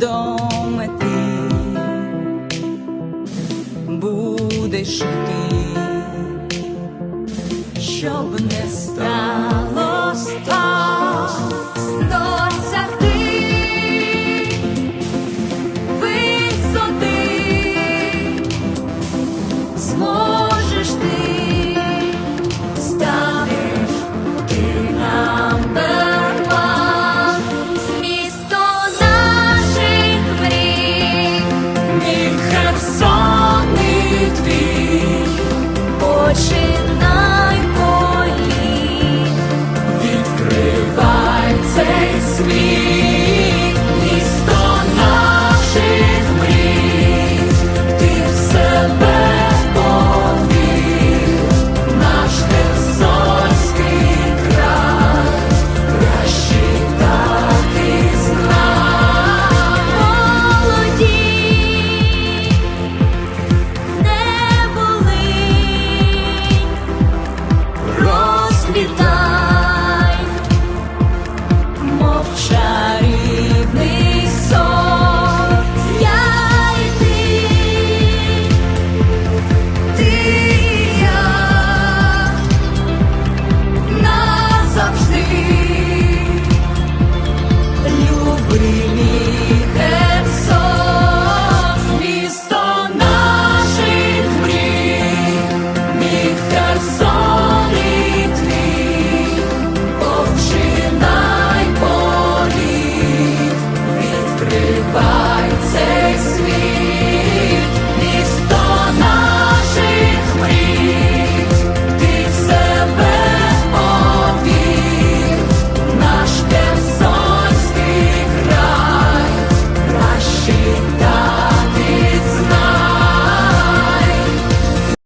до мети будеш ти, щоб не сталося. так, coração.